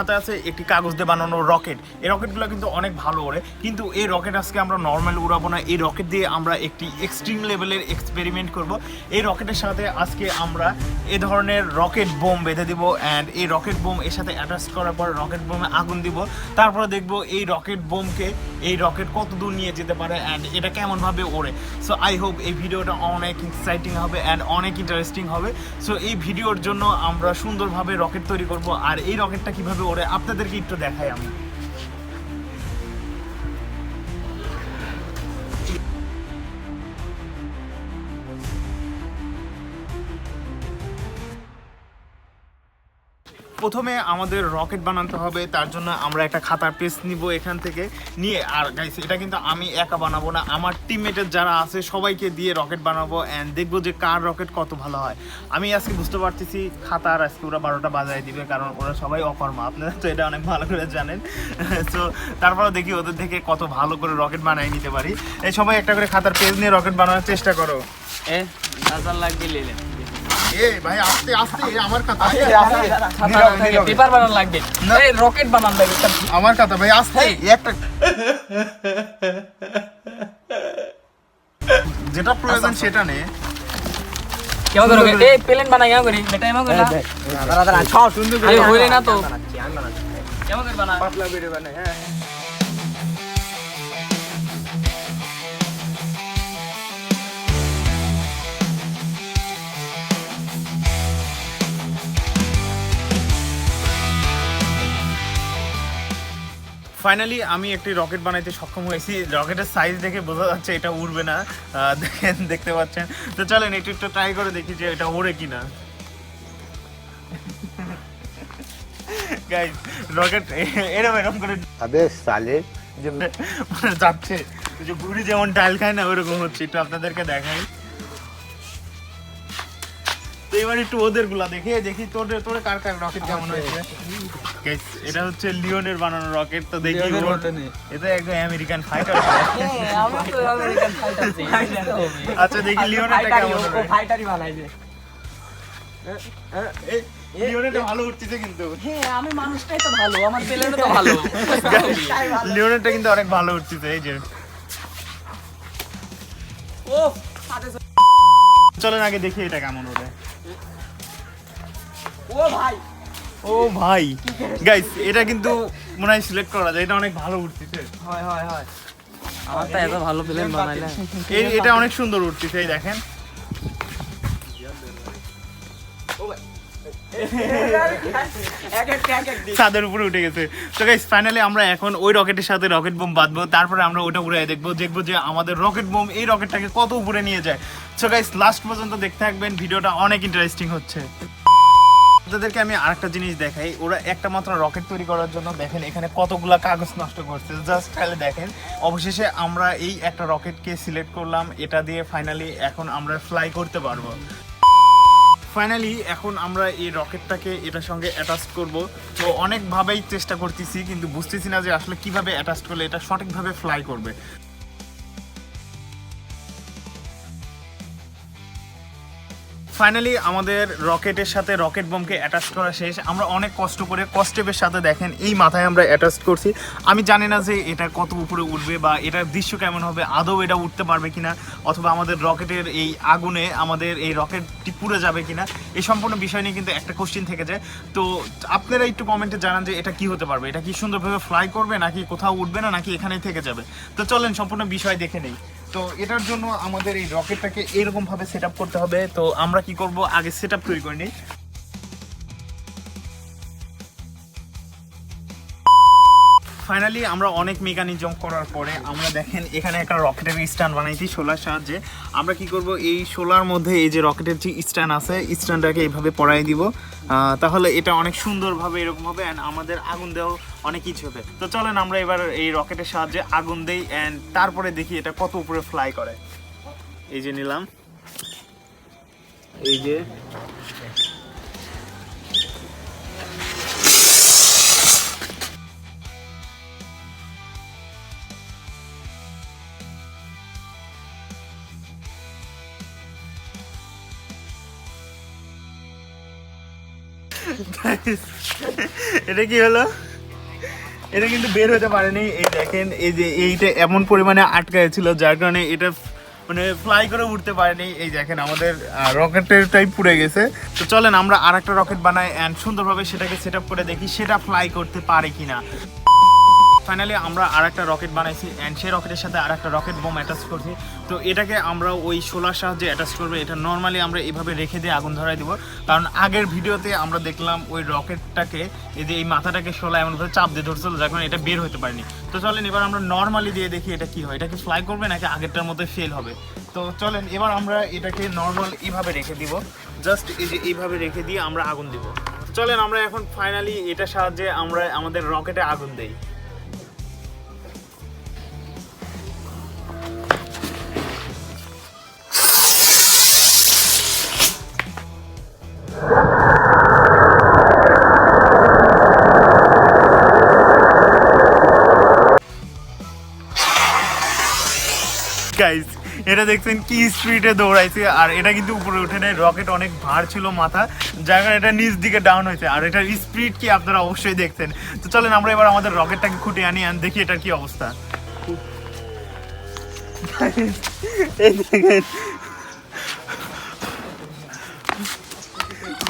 হাতে আছে একটি কাগজ দিয়ে বানানো রকেট। এই রকেটগুলো কিন্তু অনেক ভালো ওড়ে কিন্তু এই রকেট আজকে আমরা নর্মাল উড়াবো না। এই রকেট দিয়ে আমরা একটি এক্সট্রিম লেভেলের এক্সপেরিমেন্ট করব। এই রকেটের সাথে আজকে আমরা এ ধরনের রকেট বোম বেঁধে দিব অ্যান্ড এই রকেট বোম এর সাথে অ্যাটাচ করার পর রকেট বোমে আগুন দিব। তারপরে দেখব এই রকেট বোমকে এই রকেট কত দূর নিয়ে যেতে পারে অ্যান্ড এটা কেমনভাবে ওড়ে। সো আই হোপ এই ভিডিওটা অনেক এক্সাইটিং হবে অ্যান্ড অনেক ইন্টারেস্টিং হবে। সো এই ভিডিওর জন্য আমরা সুন্দরভাবে রকেট তৈরি করব। আর এই রকেটটা কীভাবে ওড়ে আপনাদেরকে একটু দেখাই আমি। প্রথমে আমাদের রকেট বানাতে হবে, তার জন্য আমরা একটা খাতার পেজ নিব এখান থেকে নিয়ে। আর গাইস এটা কিন্তু আমি একা বানাবো না, আমার টিমমেটের যারা আছে, সবাইকে দিয়ে রকেট বানাবো অ্যান্ড দেখব যে কার রকেট কত ভালো হয়। আমি আজকে বুঝতে পারতেছি খাতার আজকে ওরা বারোটা বাজায় দিবে, কারণ ওরা সবাই অকর্মা। আপনারা তো এটা অনেক ভালো করে জানেন। সো তারপরে দেখি ওদের থেকে কত ভালো করে রকেট বানিয়ে নিতে পারি। এই সবাই একটা করে খাতার পেজ নিয়ে রকেট বানানোর চেষ্টা করো। এ লাগবে লেলে এ ভাই আস্তে আস্তে আমার খাতা। পেপার বানান লাগবে। এই রকেট বানান লাগবে আমার কথা ভাই আস্তে। একটা। যেটা প্রয়োজন সেটা নে। কেমন করে এই প্লেন বানাই কেমন করি? বেটা এমন করে? না আরে হইলে না তো। কেমন করে বানা ফাইনালি আমি একটি রকেট বানাইতে সক্ষম হয়েছি। রকেটের সাইজ দেখে বোঝা যাচ্ছে এটা উড়বে না। দেখেন দেখতে পাচ্ছেন? তো চলেন একটু একটু ট্রাই করে দেখি যে এটা ওড়ে কিনা। রকেট এরম এরম করে মানে যাচ্ছে। যেমন ডাল খায় না হচ্ছে। একটু আপনাদেরকে দেখাই। তো একটু দেখে। দেখি তোর তোর কার কার রকেট কেমন হয়েছে। এটা হচ্ছে লিওনের বানানো রকেট তো দেখি লিওনের। এটা একদম আমেরিকান ফাইটার আচ্ছা দেখি লিওনেরটা কেমন ফাইটারই বানাইছে এই, লিওনেরটা ভালো উঠতেছে কিন্তু। হ্যাঁ আমি মানুষটাই তো ভালো আমার প্লেনও তো ভালো। লিওনেরটা কিন্তু অনেক ভালো উঠতেছে এই যে। চলেন আগে দেখি এটা কেমন ওঠে। ও ভাই ও ভাই। গাইস এটা কিন্তু মনে হয় সিলেক্ট করা যায়। এটা অনেক ভালো উঠতেছে হয় হয় হয়। আমার তো এত ভালো প্লেন বানাইলে। এই এটা অনেক সুন্দর উঠতেছে এই দেখেন। ছাদের উপরে উঠে গেছে। তো গাইস ফাইনালি আমরা এখন ওই রকেটের সাথে রকেট বোম বাঁধবো। তারপরে আমরা ওটা উড়ে দেখব দেখব যে আমাদের রকেট বোম এই রকেটটাকে কত উপরে নিয়ে যায়। সো গাইস লাস্ট পর্যন্ত দেখতে থাকবেন। ভিডিওটা অনেক ইন্টারেস্টিং হচ্ছে। আপনাদেরকে আমি আরেকটা জিনিস দেখাই। ওরা একটা মাত্র রকেট তৈরি করার জন্য দেখেন এখানে কতগুলা কাগজ নষ্ট করছে। জাস্ট খালি দেখেন, অবশেষে আমরা এই একটা রকেটকে সিলেক্ট করলাম। এটা দিয়ে ফাইনালি এখন আমরা ফ্লাই করতে পারব। ফাইনালি এখন আমরা এই রকেটটাকে এটার সঙ্গে অ্যাটাচ করব। তো অনেকভাবেই চেষ্টা করতেছি, কিন্তু বুঝতেছি না যে আসলে কীভাবে অ্যাটাচ করলে এটা সঠিকভাবে ফ্লাই করবে। ফাইনালি আমাদের রকেটের সাথে রকেট বোমকে অ্যাটাচ করা শেষ। আমরা অনেক কষ্ট করে কস্টেপের সাথে দেখেন, এই মাথায় আমরা অ্যাটাচ করছি। আমি জানি না যে এটা কত উপরে উঠবে বা এটার দৃশ্য কেমন হবে, আদৌ এটা উঠতে পারবে কিনা, অথবা আমাদের রকেটের এই আগুনে আমাদের এই রকেটটি পুড়ে যাবে কিনা, এই সম্পূর্ণ বিষয় নিয়ে কিন্তু একটা কোশ্চিন থেকে যায়। তো আপনারা একটু কমেন্টে জানান যে এটা কি হতে পারবে, এটা কি সুন্দরভাবে ফ্লাই করবে, নাকি কোথাও উঠবে না, নাকি এখানেই থেকে যাবে। তো চলেন, সম্পূর্ণ বিষয় দেখে নেই। তো এটার জন্য আমাদের এই রকেটটাকে এরকম ভাবে সেট করতে হবে। তো আমরা কি করব? আগে সেট তৈরি করে নিই। ফাইনালি আমরা অনেক মেকানিজম করার পরে আমরা দেখেন এখানে একটা রকেটের স্ট্যান্ড বানাইছি সোলার সাহায্যে। আমরা কি করব? এই সোলার মধ্যে এই যে রকেটের যে স্ট্যান্ড আছে স্ট্যান্ডটাকে এইভাবে পড়াই দিব। তাহলে এটা অনেক সুন্দরভাবে এরকম হবে অ্যান্ড আমাদের আগুন দেওয়ার অনেক কিছু হবে। তো চলেন আমরা এবার এই রকেটের সাহায্যে আগুন দেই অ্যান্ড তারপরে দেখি এটা কত উপরে ফ্লাই করে। এই যে নিলাম। এই যে এটা কি হলো? এটা কিন্তু বের হতে পারেনি। এই দেখেন, এই যে এইটা এমন পরিমাণে আটকায় ছিল যার কারণে এটা মানে ফ্লাই করে উঠতে পারেনি। এই দেখেন, আমাদের রকেটের টাইপ পুড়ে গেছে। তো চলেন, আমরা আর একটা রকেট বানাই অ্যান্ড সুন্দরভাবে সেটাকে সেট করে দেখি, সেটা ফ্লাই করতে পারে কিনা। ফাইনালি আমরা আর একটা রকেট বানাইছি অ্যান্ড সেই রকেটের সাথে আর একটা রকেট বোম অ্যাটাচ করছি। তো এটাকে আমরা ওই সোলার সাহায্যে অ্যাটাচ করব। এটা নর্মালি আমরা এভাবে রেখে দিয়ে আগুন ধরাই দিব। কারণ আগের ভিডিওতে আমরা দেখলাম ওই রকেটটাকে, এই যে এই মাথাটাকে সোলা এমনভাবে চাপ দিয়ে ধরছিল, যার কারণে এটা বের হতে পারেনি। তো চলেন, এবার আমরা নর্মালি দিয়ে দেখি এটা কি হয়। এটাকে ফ্লাই করবে নাকি আগেরটার মধ্যে ফেল হবে? তো চলেন, এবার আমরা এটাকে নর্মাল এইভাবে রেখে দিব। জাস্ট এই যে এইভাবে রেখে দিয়ে আমরা আগুন দিব। চলেন, আমরা এখন ফাইনালি এটার সাহায্যে আমরা আমাদের রকেটে আগুন দেই। এটা দেখছেন কি স্পিডে দৌড়াইছে আর এটা কিন্তু উপরে উঠে নেয়। রকেট অনেক ভার ছিল মাথা যার এটা নিচ দিকে ডাউন হয়েছে। আর এটার স্পিড কি আপনারা অবশ্যই দেখছেন। তো চলেন আমরা এবার আমাদের রকেটটাকে খুঁটে আনি আর দেখি এটার কি অবস্থা।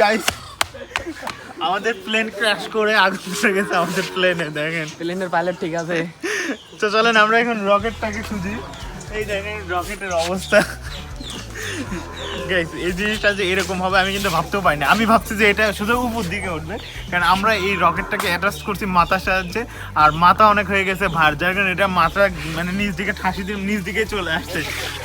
গাইস আমাদের প্লেন ক্র্যাশ করে আগুন ধরে গেছে আমাদের প্লেনে দেখেন। প্লেনের পাইলট ঠিক আছে। তো চলেন আমরা এখন রকেটটাকে খুঁজি। এই দেখেন রকেটের অবস্থা। গাইস এই জিনিসটা যে এরকম হবে, আমি কিন্তু ভাবতেও পারিনি। আমি ভাবছি যে এটা শুধু উপর দিকে উঠবে। কারণ আমরা এই রকেটটাকে অ্যাটাচ করছি মাথার সাহায্যে, আর মাথা অনেক হয়ে গেছে ভার, যার কারণে এটা মাথা মানে নিজ দিকে ঠাসি দিয়ে নিজ দিকে চলে আসছে।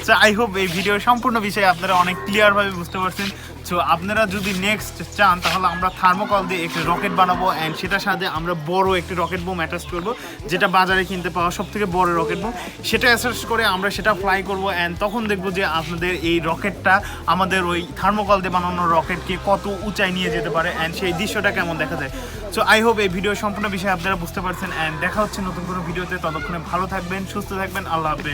তো আই হোপ এই ভিডিও সম্পূর্ণ বিষয়ে আপনারা অনেক ক্লিয়ারভাবে বুঝতে পারছেন। সো আপনারা যদি নেক্সট চান, তাহলে আমরা থার্মোকল দিয়ে একটি রকেট বানাবো অ্যান্ড সেটার সাথে আমরা বড় একটি রকেট বোম অ্যাটাচ করব, যেটা বাজারে কিনতে পাওয়া সব থেকে বড় রকেট বোম সেটা অ্যাটাচ করে আমরা সেটা ফ্লাই করব অ্যান্ড তখন দেখব যে আপনাদের এই রকেটটা আমাদের ওই থার্মোকল দিয়ে বানানো রকেটকে কত উঁচাই নিয়ে যেতে পারে অ্যান্ড সেই দৃশ্যটা কেমন দেখা যায়। সো আই হোপ এই ভিডিও সম্পূর্ণ বিষয়ে আপনারা বুঝতে পারছেন অ্যান্ড দেখা হচ্ছে নতুন কোনো ভিডিওতে ততক্ষণে ভালো থাকবেন, সুস্থ থাকবেন, আল্লাহ হাফেজ।